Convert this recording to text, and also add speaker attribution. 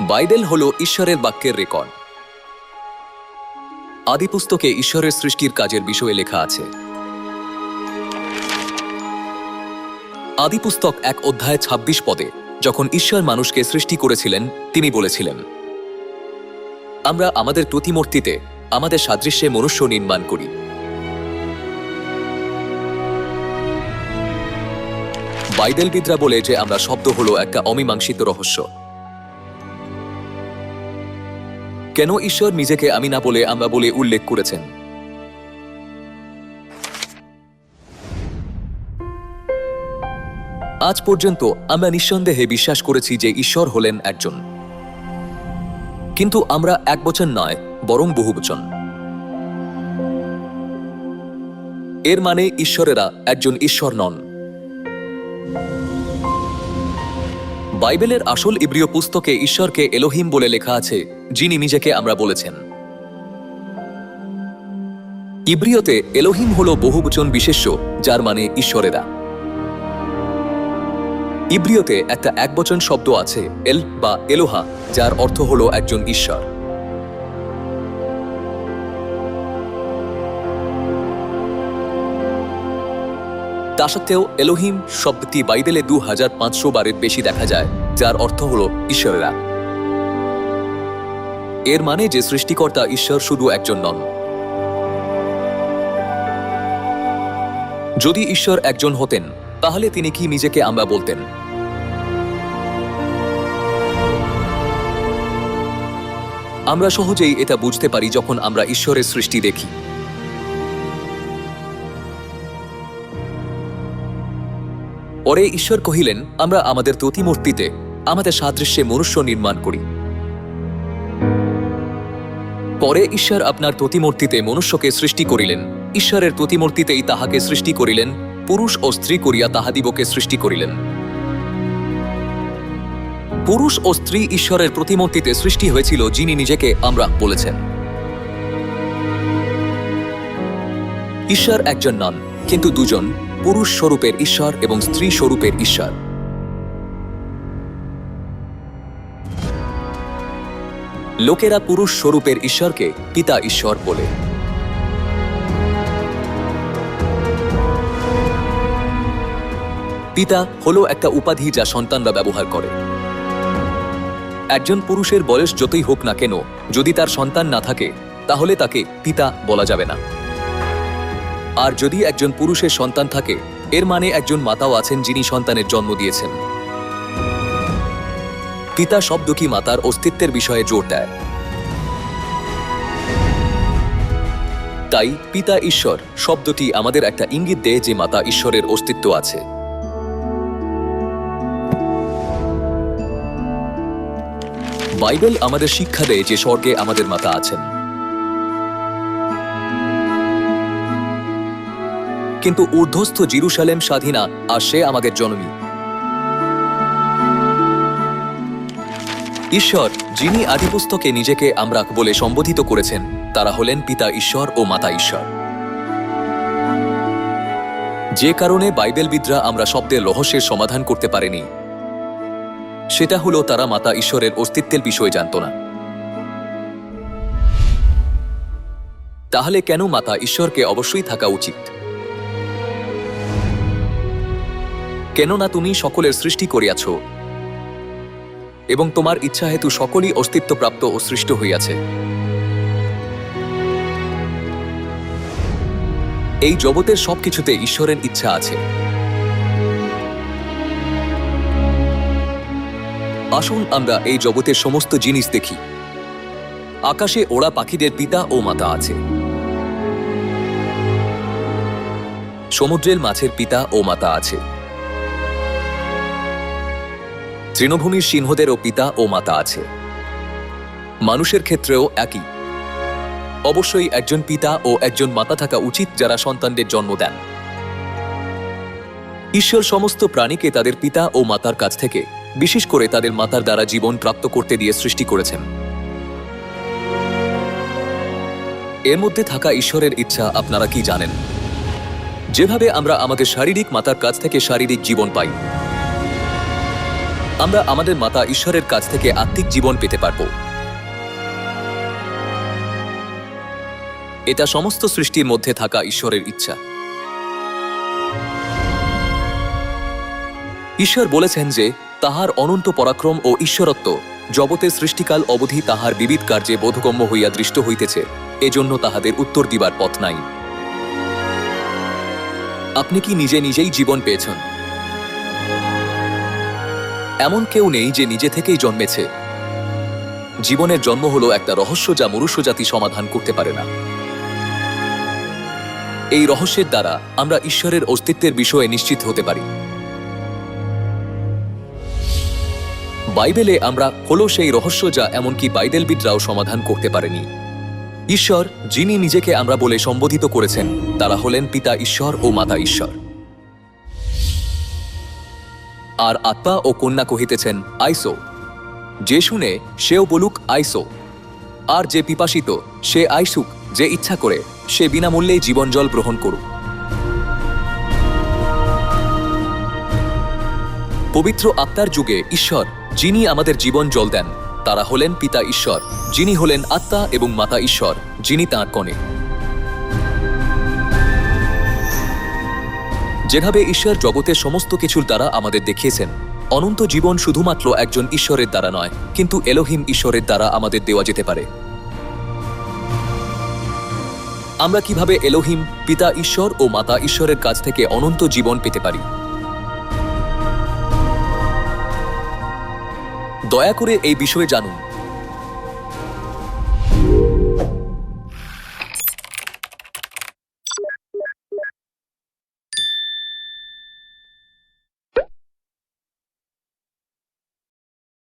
Speaker 1: Bible হল ঈশ্বরের বাক্যের রেকর্ড। আদি পুস্তকে ঈশ্বরের সৃষ্টির কাজের বিষয়ে লেখা আছে। আদি পুস্তক এক অধ্যায় ২৬ পদে, যখন ঈশ্বর মানুষকে সৃষ্টি করেছিলেন, তিনি বলেছিলেন, আমরা আমাদের প্রতিমূর্তিতে, আমাদের সাদৃশ্যে মনুষ্য নির্মাণ করি। বাইবেলবিদরা বলে যে আমরা শব্দ হলো একটা অমীমাংসিত রহস্য। কেন ঈশ্বর নিজেকে আমি না বলে আমরা বলে উল্লেখ করেছেন? আজ পর্যন্ত আমরা নিঃসন্দেহে বিশ্বাস করেছি যে ঈশ্বর হলেন একজন। কিন্তু আমরা এক বচন নয়, বরং বহু বচন। এর মানে ঈশ্বরেরা একজন ঈশ্বর নন। বাইবেলের আসল ইব্রিয় পুস্তকে ঈশ্বরকে এলোহিম বলে লেখা আছে যিনি নিজেকে আমরা বলেছেন। ইব্রিয়তে এলোহিম হল বহুবচন বিশেষ্য, যার মানে ঈশ্বরেরা। ইব্রিয়তে একটা একবচন শব্দ আছে, এল বা এলোহা, যার অর্থ হল একজন ঈশ্বর। তা সত্ত্বেও এলোহিম শব্দটি বাইবেলে দু হাজার পাঁচশো বারের বেশি দেখা যায়, যার অর্থ হল ঈশ্বরেরা। এর মানে যে সৃষ্টিকর্তা ঈশ্বর শুধু একজন নন। যদি ঈশ্বর একজন হতেন, তাহলে তিনি কি নিজেকে আমরা বলতেন? আমরা সহজেই এটা বুঝতে পারি যখন আমরা ঈশ্বরের সৃষ্টি দেখি। পরে ঈশ্বর কহিলেন, আমরা আমাদের প্রতিমূর্তিতে, আমাদের সাদৃশ্যে মনুষ্য নির্মাণ করি। পরে ঈশ্বর আপনার প্রতিমূর্তিতে মনুষ্যকে সৃষ্টি করিলেন। ঈশ্বরের প্রতিমূর্তিতেই তাহাকে সৃষ্টি করিলেন, পুরুষ ও স্ত্রী করিয়া তাহাদিবকে সৃষ্টি করিলেন। পুরুষ ও স্ত্রী ঈশ্বরের প্রতিমূর্তিতে সৃষ্টি হয়েছিল যিনি নিজেকে আমরা বলেছেন। ঈশ্বর একজন নন, কিন্তু দুজন, পুরুষ স্বরূপের ঈশ্বর এবং স্ত্রী স্বরূপের ঈশ্বর। লোকেরা পুরুষ স্বরূপের ঈশ্বরকে পিতা ঈশ্বর বলে। পিতা হলো একটা উপাধি যা সন্তানরা ব্যবহার করে। একজন পুরুষের বয়স যতই হোক না কেন, যদি তার সন্তান না থাকে, তাহলে তাকে পিতা বলা যাবে না। আর যদি একজন পুরুষের সন্তান থাকে, এর মানে একজন মাতাও আছেন যিনি সন্তানের জন্ম দিয়েছেন। পিতা শব্দটি মাতার অস্তিত্বের বিষয়ে জোর দেয়। তাই পিতা ঈশ্বর শব্দটি আমাদের একটা ইঙ্গিত দেয় যে মাতা ঈশ্বরের অস্তিত্ব আছে। বাইবেল আমাদের শিক্ষা দেয় যে স্বর্গে আমাদের মাতা আছেন। কিন্তু ঊর্ধ্বস্থ জিরুসালেম স্বাধীনা আর সে আমাদের জননী। ঈশ্বর, যিনি আদিপুস্তকে নিজেকে আমরা বলে সম্বোধিত করেছেন, তারা হলেন পিতা ঈশ্বর ও মাতা ঈশ্বর। যে কারণে বাইবেলবিদরা আমরা শব্দের রহস্যের সমাধান করতে পারেনি, সেটা হলো তারা মাতা ঈশ্বরের অস্তিত্বের বিষয়ে জানত না। তাহলে কেন মাতা ঈশ্বরকে অবশ্যই থাকা উচিত? কেননা তুমি সকলের সৃষ্টি করিয়াছ এবং তোমার ইচ্ছা হেতু সকলই অস্তিত্বপ্রাপ্ত ও সৃষ্ট হইয়াছে। এই জগতের সবকিছুতে ঈশ্বরের ইচ্ছা আছে। আসুন আমরা এই জগতের সমস্ত জিনিস দেখি। আকাশে ওড়া পাখিদের পিতা ও মাতা আছে। সমুদ্রের মাছের পিতা ও মাতা আছে। তৃণভূমির সিংহদেরও পিতা ও মাতা আছে। মানুষের ক্ষেত্রেও একই। অবশ্যই একজন পিতা ও একজন মাতা থাকা উচিত যারা সন্তানদের জন্ম দেন। ঈশ্বর সমস্ত প্রাণীকে তাদের পিতা ও মাতার কাছ থেকে, বিশেষ করে তাদের মাতার দ্বারা জীবন প্রাপ্ত করতে দিয়ে সৃষ্টি করেছেন। এর মধ্যে থাকা ঈশ্বরের ইচ্ছা আপনারা কি জানেন? যেভাবে আমরা আমাদের শারীরিক মাতার কাছ থেকে শারীরিক জীবন পাই। আমরা আমাদের মাতা ঈশ্বরের কাছ থেকে আত্মিক জীবন পেতে পারব। এটা সমস্ত সৃষ্টির মধ্যে থাকা ঈশ্বরের ইচ্ছা। ঈশ্বর বলেছেন যে, তাহার অনন্ত পরাক্রম ও ঈশ্বরত্ব, জগতের সৃষ্টিকাল অবধি তাহার বিবিধ কার্যে বোধগম্য হইয়া দৃষ্ট হইতেছে। এজন্য তাহাদের উত্তর দিবার পথ নাই। আপনি কি নিজে নিজেই জীবন পেয়েছেন? এমন কেউ নেই যে নিজে থেকেই জন্মেছে। জীবনের জন্ম হলো একটা রহস্য যা মনুষ্য জাতি সমাধান করতে পারে না। এই রহস্যের দ্বারা আমরা ঈশ্বরের অস্তিত্বের বিষয়ে নিশ্চিত হতে পারি। বাইবেলে আমরা হলো সেই রহস্য যা এমনকি বাইবেলবিদরাও সমাধান করতে পারেনি। ঈশ্বর, যিনি নিজেকে আমরা বলে সম্বোধিত করেছেন, তারা হলেন পিতা ঈশ্বর ও মাতা ঈশ্বর। আর আত্মা ও কন্যা কহিতেছেন, আইসো। যে শুনে সেও বলুক, আইসো। আর যে পিপাসিত, সে আইসুক, যে ইচ্ছা করে, সে বিনামূল্যেই জীবন জল গ্রহণ করুক। পবিত্র আত্মার যুগে ঈশ্বর, যিনি আমাদের জীবন জল দেন, তারা হলেন পিতা ঈশ্বর, যিনি হলেন আত্মা এবং মাতা ঈশ্বর, যিনি তাঁর কনে। যেভাবে ঈশ্বর জগতের সমস্ত কিছুর দ্বারা আমাদের দেখিয়েছেন, অনন্ত জীবন শুধুমাত্র একজন ঈশ্বরের দ্বারা নয়, কিন্তু এলোহিম ঈশ্বরের দ্বারা আমাদের দেওয়া যেতে পারে। আমরা কীভাবে এলোহিম, পিতা ঈশ্বর ও মাতা ঈশ্বরের কাছ থেকে অনন্ত জীবন পেতে পারি? দয়া করে এই বিষয়ে জানুন।